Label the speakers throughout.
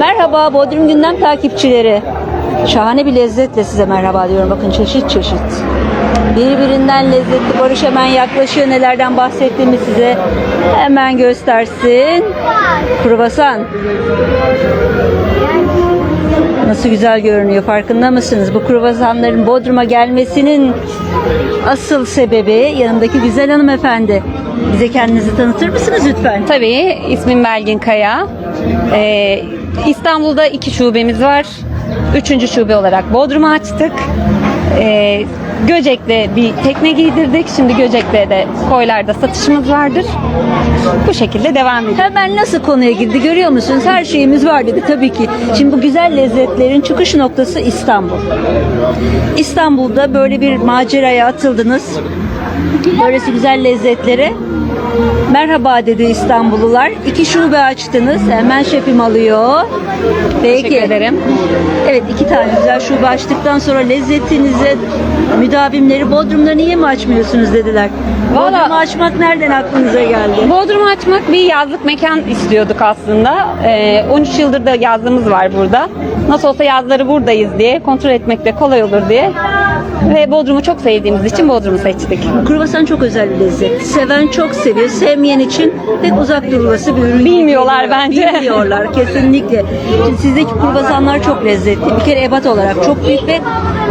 Speaker 1: Merhaba Bodrum Gündem takipçileri. Şahane bir lezzetle size merhaba diyorum. Bakın çeşit çeşit. Birbirinden lezzetli. Barış hemen yaklaşıyor. Nelerden bahsettiğimi size hemen göstersin. Kruvasan. Nasıl güzel görünüyor farkında mısınız? Bu kruvasanların Bodrum'a gelmesinin asıl sebebi yanındaki güzel hanımefendi. Bize kendinizi tanıtır mısınız lütfen?
Speaker 2: Tabii ismim Belgin Kaya. Ee, İstanbul'da iki şubemiz var. Üçüncü şube olarak Bodrum'u açtık. Ee, Göcek'te bir tekne giydirdik. Şimdi Göcek'te de koylarda satışımız vardır. Bu şekilde devam ediyor.
Speaker 1: Hemen nasıl konuya girdi görüyor musunuz? Her şeyimiz var dedi tabii ki. Şimdi bu güzel lezzetlerin çıkış noktası İstanbul. İstanbul'da böyle bir maceraya atıldınız. Böylesi güzel lezzetlere merhaba dedi İstanbullular. İki şube açtınız. Hemen şefim alıyor. Peki.
Speaker 2: Teşekkür ederim.
Speaker 1: Evet iki tane güzel şube açtıktan sonra lezzetinize müdavimleri Bodrum'da niye mi açmıyorsunuz dediler.
Speaker 2: Vallahi-
Speaker 1: Bodrum'u açmak nereden aklınıza geldi?
Speaker 2: Bodrum'u açmak bir yazlık mekan istiyorduk aslında. Ee, 13 yıldır da yazlığımız var burada. Nasıl olsa yazları buradayız diye, kontrol etmek de kolay olur diye. Ve Bodrum'u çok sevdiğimiz için Bodrum'u seçtik.
Speaker 1: Kruvasan çok özel bir lezzet. Seven çok seviyor. Sevmeyen için pek uzak durulması bir ürün.
Speaker 2: Bilmiyorlar
Speaker 1: Geliyor.
Speaker 2: bence.
Speaker 1: Bilmiyorlar kesinlikle. Şimdi sizdeki kruvasanlar çok lezzetli. Bir kere ebat olarak çok büyük ve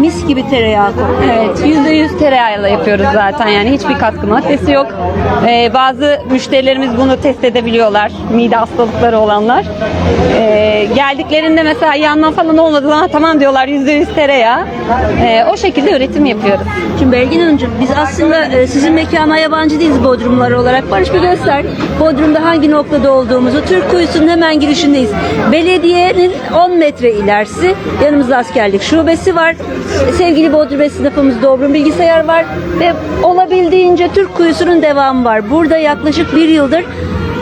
Speaker 1: mis gibi tereyağı kokuyor.
Speaker 2: Evet, %100 tereyağıyla yapıyoruz zaten yani hiçbir katkı maddesi yok. Ee, bazı müşterilerimiz bunu test edebiliyorlar, mide hastalıkları olanlar. Ee, geldiklerinde mesela yanma falan olmadığı zaman tamam diyorlar %100 tereyağı. Ee, o şekilde üretim yapıyoruz.
Speaker 1: Şimdi Belgin Hanımcığım biz aslında e, sizin mekana yabancı değiliz Bodrumlular olarak. Barış bir göster. Bodrum'da hangi noktada olduğumuzu. Türk Kuyusu'nun hemen girişindeyiz. Belediyenin 10 metre ilerisi. Yanımızda askerlik şubesi var. Sevgili Bodrum esnafımız Dobrum Bilgisayar var. Ve olabildiğince Türk Kuyusu'nun devamı var. Burada yaklaşık bir yıldır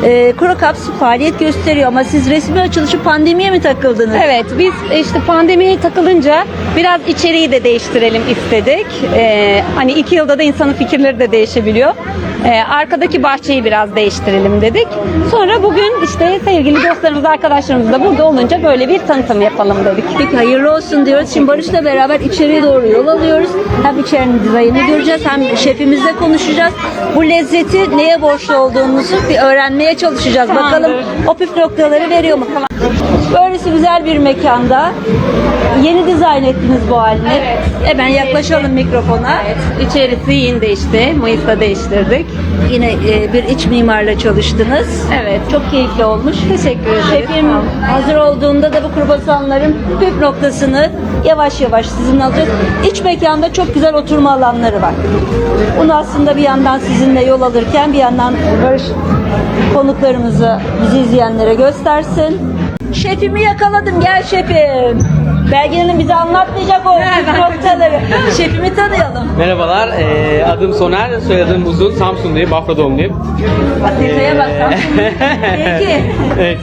Speaker 1: e, Krokaps faaliyet gösteriyor ama siz resmi açılışı pandemiye mi takıldınız?
Speaker 2: Evet, biz işte pandemiye takılınca biraz içeriği de değiştirelim istedik. Ee, hani iki yılda da insanın fikirleri de değişebiliyor. Ee, arkadaki bahçeyi biraz değiştirelim dedik. Sonra bugün işte sevgili dostlarımız, arkadaşlarımız da burada olunca böyle bir tanıtım yapalım dedik.
Speaker 1: Peki hayırlı olsun diyoruz. Şimdi Barış'la beraber içeriye doğru yol alıyoruz. Hem içerinin dizaynını göreceğiz hem şefimizle konuşacağız. Bu lezzeti neye borçlu olduğumuzu bir öğrenmeye çalışacağız. Bakalım o püf noktaları veriyor mu? Böylesi güzel bir mekanda yeni dizayn ettiniz bu halini. Hemen yaklaşalım mikrofona.
Speaker 2: İçerisi yeni değişti. Mayıs'ta değiştirdik.
Speaker 1: Yine e, bir iç mimarla çalıştınız.
Speaker 2: Evet.
Speaker 1: Çok keyifli olmuş.
Speaker 2: Teşekkür ederiz.
Speaker 1: Şefim hazır olduğunda da bu kruvasanların püf noktasını yavaş yavaş sizinle alacağız. İç mekanda çok güzel oturma alanları var. Bunu aslında bir yandan sizinle yol alırken bir yandan konuklarımızı bizi izleyenlere göstersin. Şefimi yakaladım gel şefim. Belgin Hanım bize anlatmayacak o noktaları. Şefimi tanıyalım.
Speaker 3: Merhabalar, eee, adım Soner, soyadım Uzun, Samsunluyum, Bafra doğumluyum.
Speaker 1: Bak detaya bak. Peki.
Speaker 3: evet.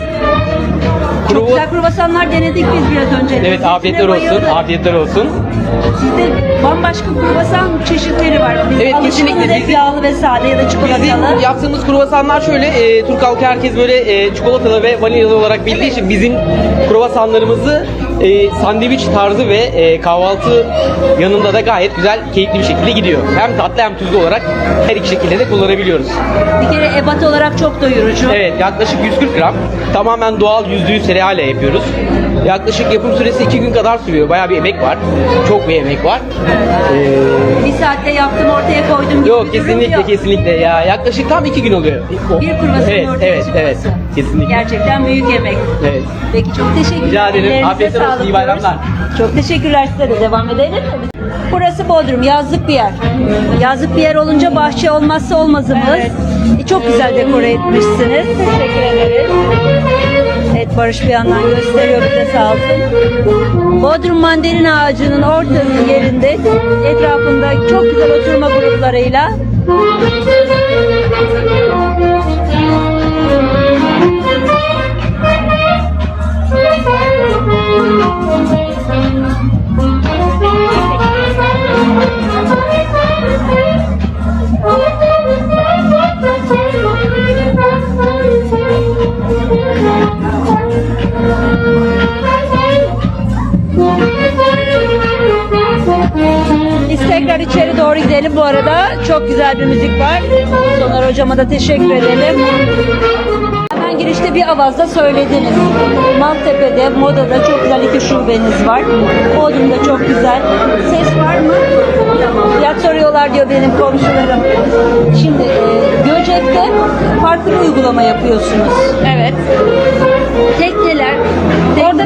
Speaker 1: Çok
Speaker 3: Kruva-
Speaker 1: güzel kruvasanlar denedik biz biraz önce.
Speaker 3: Evet, afiyetler olsun,
Speaker 1: Bayıldık.
Speaker 3: afiyetler olsun.
Speaker 1: Sizde bambaşka kruvasan çeşitleri var. Biz
Speaker 3: Evet, kesinlikle.
Speaker 1: hep
Speaker 3: Bizim-
Speaker 1: yağlı ve sade ya da çikolatalı.
Speaker 3: Bizim yaptığımız kruvasanlar şöyle, eee, Türk halkı herkes böyle eee, çikolatalı ve vanilyalı olarak bildiği için bizim kruvasanlarımızı eee, sandviç tarzı ve eee, kahvaltı yanında da gayet güzel, keyifli bir şekilde gidiyor. Hem tatlı hem tuzlu olarak her iki şekilde de kullanabiliyoruz.
Speaker 1: Bir kere ebat olarak çok doyurucu.
Speaker 3: Evet yaklaşık 140 gram. Tamamen doğal %100 tereyağıyla yapıyoruz. Yaklaşık yapım süresi 2 gün kadar sürüyor. Bayağı bir emek var. Çok bir emek var. Ee,
Speaker 1: Bir saatte yaptım ortaya koydum gibi
Speaker 3: yok kesinlikle
Speaker 1: yok.
Speaker 3: kesinlikle ya. Yaklaşık tam 2 gün oluyor.
Speaker 1: Bir kruvasanın
Speaker 3: Evet
Speaker 1: ortaya
Speaker 3: evet
Speaker 1: çıkması.
Speaker 3: evet. Kesinlikle.
Speaker 1: Gerçekten büyük emek.
Speaker 3: Evet.
Speaker 1: Peki çok teşekkürler.
Speaker 3: Rica ederim. Afiyetler olsun,
Speaker 1: sağlık
Speaker 3: iyi bayramlar.
Speaker 1: Çok teşekkürler size de. Devam edelim mi? Burası Bodrum. Yazlık bir yer. Yazlık bir yer olunca bahçe olmazsa olmazımız. E, Çok güzel dekore etmişsiniz. Teşekkür ederiz. Evet Barış bir yandan gösteriyor bize sağ olsun. Bodrum mandalina ağacının ortanın yerinde etrafında çok güzel oturma gruplarıyla
Speaker 4: Thank you.
Speaker 1: Bu arada çok güzel bir müzik var. Soner hocama da teşekkür edelim. Hemen girişte bir avazda söylediniz. Maltepe'de, Moda'da çok güzel iki şubeniz var. Bodrum'da çok güzel. Ses var mı? Fiyat soruyorlar diyor benim komşularım. Şimdi e, Göcek'te farklı bir uygulama yapıyorsunuz.
Speaker 2: Evet.
Speaker 1: Tekneler,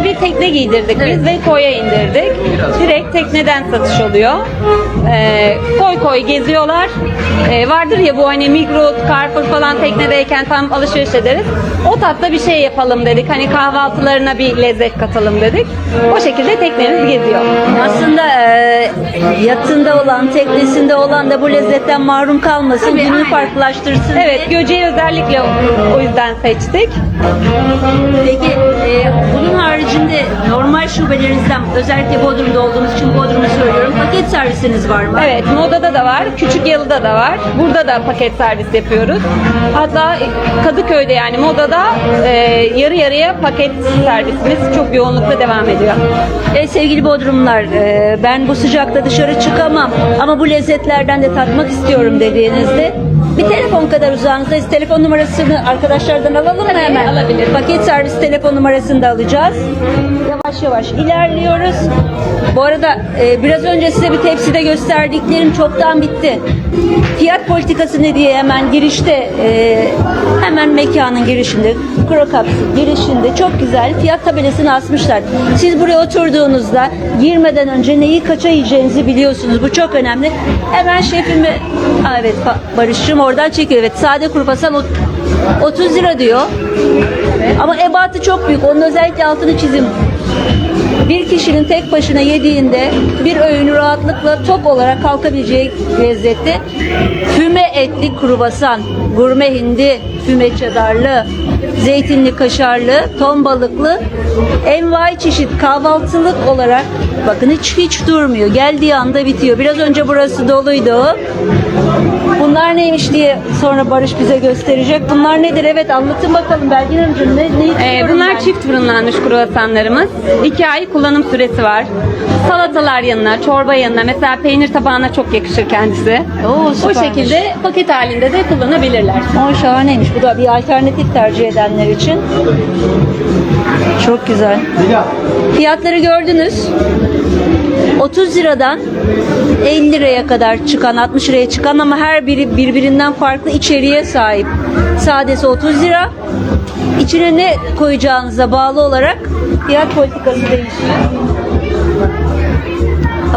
Speaker 2: Bir tekne giydirdik biz ve koya indirdik. Direkt tekneden satış oluyor. Ee, koy koy geziyorlar. Ee, vardır ya bu hani Migros, Carrefour falan teknedeyken tam alışveriş ederiz. O tatta bir şey yapalım dedik. Hani kahvaltılarına bir lezzet katalım dedik. O şekilde teknemiz geziyor.
Speaker 1: Aslında e, yatında olan, teknesinde olan da bu lezzetten mahrum kalmasın, gününü farklılaştırsın.
Speaker 2: Evet, Göce'yi özellikle o yüzden seçtik.
Speaker 1: Peki e, bunun haricinde normal şubelerinizden özellikle Bodrum'da olduğunuz için Bodrum'u söylüyorum. Paket servisiniz var mı?
Speaker 2: Evet, Moda'da da var, Küçük Yalı'da da var. Burada da paket servis yapıyoruz. Hatta Kadıköy'de yani Moda'da e, yarı yarıya paket servisimiz çok yoğunlukta devam ediyor.
Speaker 1: E, sevgili Bodrumlar, e, ben bu sıcakta dışarı çıkamam ama bu lezzetlerden de tatmak istiyorum dediğinizde bir telefon kadar uzağınızdayız. Telefon numarasını arkadaşlardan alalım mı hemen?
Speaker 2: alabilirim.
Speaker 1: Paket servis telefon numarasını da alacağız. Yavaş yavaş ilerliyoruz. Bu arada e, biraz önce size bir tepside gösterdiklerim çoktan bitti. Fiyat politikası ne diye hemen girişte e, hemen mekanın girişinde Krokaps'ın girişinde çok güzel fiyat tabelasını asmışlar. Siz buraya oturduğunuzda girmeden önce neyi kaça yiyeceğinizi biliyorsunuz. Bu çok önemli. Hemen şefimi Aa, evet Ba- Barış'cığım oradan çekiyor. Evet sade kuru fasan ot- 30 lira diyor. Ama ebatı çok büyük. Onun özellikle altını çizim. Bir kişinin tek başına yediğinde bir öğünü rahatlıkla tok olarak kalkabileceği lezzette füme etli kruvasan, gurme hindi, füme çedarlı, zeytinli kaşarlı, ton balıklı, envai çeşit kahvaltılık olarak bakın hiç hiç durmuyor. Geldiği anda bitiyor. Biraz önce burası doluydu. Bunlar neymiş diye sonra Barış bize gösterecek. Bunlar nedir? Evet anlatın bakalım Belgin Hanımcığım. Ne, ne
Speaker 2: Ee, bunlar
Speaker 1: ben?
Speaker 2: çift fırınlanmış kruvasanlarımız. 2 ay kullanım süresi var. Salatalar yanına, çorba yanına, mesela peynir tabağına çok yakışır kendisi.
Speaker 1: Oo,
Speaker 2: Bu
Speaker 1: süpermiş.
Speaker 2: şekilde paket halinde de kullanabilirler.
Speaker 1: O şahaneymiş. Bu da bir alternatif tercih edenler için. Çok güzel. Fiyatları gördünüz. 30 liradan 50 liraya kadar çıkan, 60 liraya çıkan ama her biri birbirinden farklı içeriğe sahip. Sadesi 30 lira. İçine ne koyacağınıza bağlı olarak fiyat politikası değişiyor.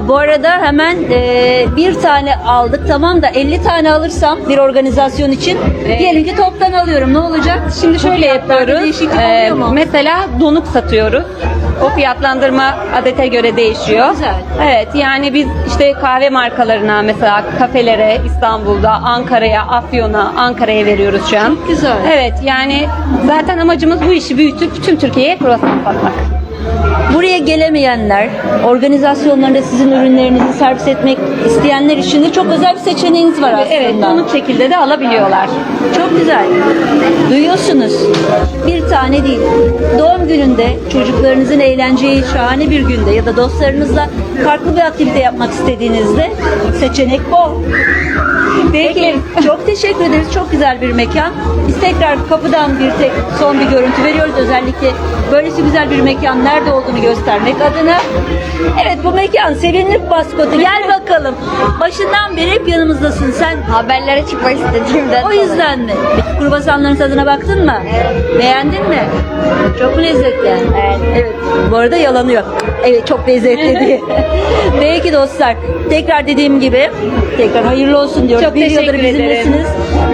Speaker 1: Bu arada hemen e, bir tane aldık tamam da 50 tane alırsam bir organizasyon için diyelim ki toptan alıyorum ne olacak?
Speaker 2: Şimdi şöyle yapıyoruz. Ee, mesela donuk satıyoruz. O fiyatlandırma adete göre değişiyor.
Speaker 1: Güzel.
Speaker 2: Evet yani biz işte kahve markalarına mesela kafelere İstanbul'da, Ankara'ya, Afyon'a, Ankara'ya veriyoruz şu an.
Speaker 1: Çok güzel.
Speaker 2: Evet yani zaten amacımız bu işi büyütüp tüm Türkiye'ye kruvasan satmak.
Speaker 1: Buraya gelemeyenler, organizasyonlarında sizin ürünlerinizi servis etmek isteyenler için de çok özel bir seçeneğiniz var aslında.
Speaker 2: Evet donuk şekilde de alabiliyorlar.
Speaker 1: Çok güzel. Duyuyorsunuz. Bir tane değil. Doğum gününde çocuklarınızın eğleneceği şahane bir günde ya da dostlarınızla farklı bir aktivite yapmak istediğinizde seçenek bol. Peki, çok teşekkür ederiz. Çok güzel bir mekan. Biz tekrar kapıdan bir tek son bir görüntü veriyoruz. Özellikle böylesi güzel bir mekan nerede olduğunu göstermek adına. Evet bu mekan Sevinlik maskotu. Gel bakalım. Başından beri hep yanımızdasın. Sen
Speaker 4: Haberlere çıkmak istediğimden
Speaker 1: o yüzden mi? Peki kruvasanların tadına baktın mı? Beğendin mi? Çok mu lezzetli? Evet. Evet. Bu arada yalanı yok. Evet çok lezzetli diye. Peki dostlar. Tekrar dediğim gibi tekrar hayırlı olsun diyoruz.
Speaker 2: Çok
Speaker 1: Bir yıldır
Speaker 2: teşekkür
Speaker 1: bizimlesiniz.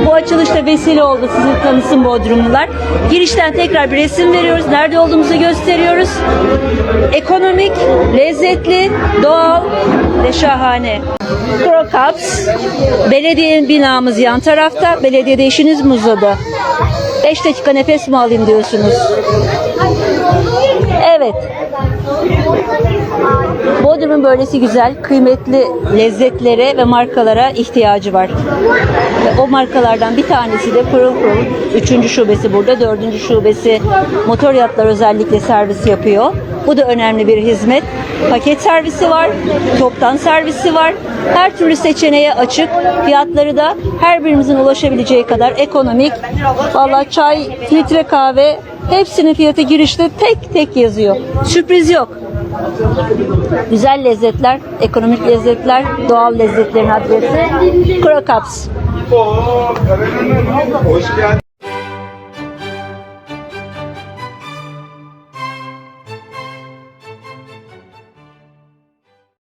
Speaker 1: Bu açılışta vesile oldu sizi tanısın Bodrumlular. Girişten tekrar bir resim veriyoruz. Nerede olduğumuzu gösteriyoruz. Ekonomik, lezzetli, doğal ve şahane. Krokaps. Belediye binamız yan tarafta. Belediyede işiniz mi uzadı? 5 dakika nefes mi alayım diyorsunuz? Evet. Bodrum'un böylesi güzel, kıymetli lezzetlere ve markalara ihtiyacı var. Ve o markalardan bir tanesi de Pırıl Pırıl. Üçüncü şubesi burada, dördüncü şubesi motor yatlar özellikle servis yapıyor. Bu da önemli bir hizmet. Paket servisi var, toptan servisi var. Her türlü seçeneğe açık. Fiyatları da her birimizin ulaşabileceği kadar ekonomik. Vallahi çay, filtre kahve hepsinin fiyatı girişte tek tek yazıyor. Sürpriz yok. Güzel lezzetler, ekonomik lezzetler, doğal lezzetlerin adresi. Krokaps.
Speaker 5: Hoş geldin.